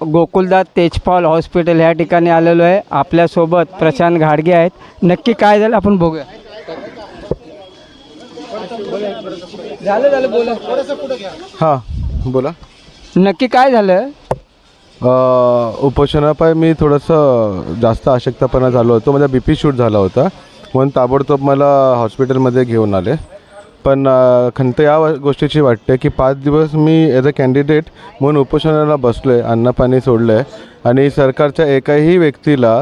Gokuldas Tejpal hospital ह्या ठिकाणी आलेलो आहे. आपल्यासोबत प्रशांत घाडगे आहेत. नक्की काय झालं आपण बघूया. झालं झालं बोला. हां बोला. नक्की काय झालं? उपोषणापाय मी थोडंसं जास्त अशक्तपणा झालो होतो. माझा बी पी शूट झाला होता. म्हणून ताबडतोब मला हॉस्पिटलमध्ये घेऊन आले. पण खंत या गोष्टीची वाटते की पाच दिवस मी ॲज अ कॅन्डिडेट म्हणून उपोषणाला बसलो आहे अन्नपाणी सोडलं आहे आणि सरकारच्या एकाही व्यक्तीला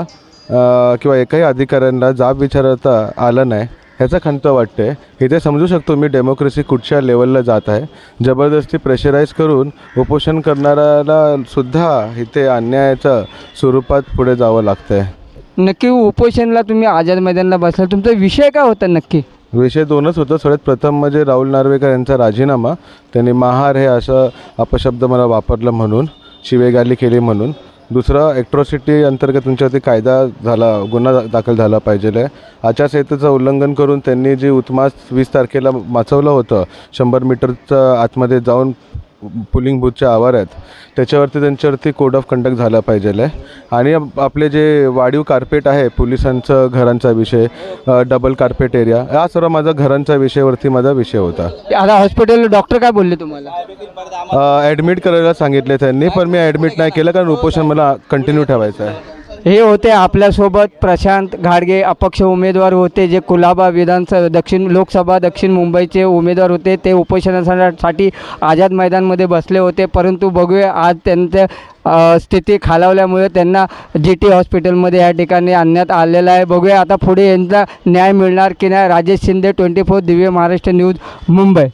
किंवा एकाही अधिकाऱ्यांना जाब विचारता आलं नाही ह्याचा खंत वाटते. इथे समजू शकतो मी डेमोक्रेसी कुठच्या लेवलला जात आहे. जबरदस्ती प्रेशराईज करून उपोषण करणाऱ्याला सुद्धा इथे अन्यायाच्या स्वरूपात पुढे जावं लागतं आहे नक्की उपोषणला तुम्ही आझाद मैदानला बसला तुमचा विषय काय होता नक्की? विषय दोनच होतं. सगळ्यात प्रथम म्हणजे राहुल नार्वेकर यांचा राजीनामा. त्यांनी महार हे असं अपशब्द मला वापरलं म्हणून शिवेगाली केली म्हणून. दुसरं ॲक्ट्रॉसिटी अंतर्गत त्यांच्यावरती कायदा झाला गुन्हा दाखल झाला पाहिजे. आहे आचारसंहितेचं उल्लंघन करून त्यांनी जी उत्मास वीस तारखेला माचवलं होतं शंभर मीटरचं आतमध्ये जाऊन पुलिंग बूथच्या आवारात त्याच्यावरती त्यांच्यावरती कोड ऑफ कंडक्ट झाला पाहिजे आहे आणि आप- आपले जे वाढीव कार्पेट आहे पोलिसांचं घरांचा विषय डबल कार्पेट एरिया हा सर्व माझा घरांचा विषयावरती माझा विषय होता. आता हॉस्पिटल डॉक्टर काय बोलले तुम्हाला? ॲडमिट करायला सांगितले त्यांनी पण मी ॲडमिट नाही केलं कारण उपोषण मला कंटिन्यू ठेवायचं आहे. हे होते आपल्यासोबत प्रशांत घाडगे अपक्ष उमेदवार होते जे कुलाबा विधानसभा दक्षिण लोकसभा दक्षिण मुंबईचे उमेदवार होते. ते उपोषणासाठी आझाद मैदानमध्ये बसले होते. परंतु बघूया आज त्यांच्या स्थिती खालावल्यामुळे त्यांना जी टी हॉस्पिटलमध्ये या ठिकाणी आणण्यात आलेलं आहे. बघूया आता पुढे यांचा न्याय मिळणार की नाही? Rajesh Shinde twenty four Divya Maharashtra news Mumbai.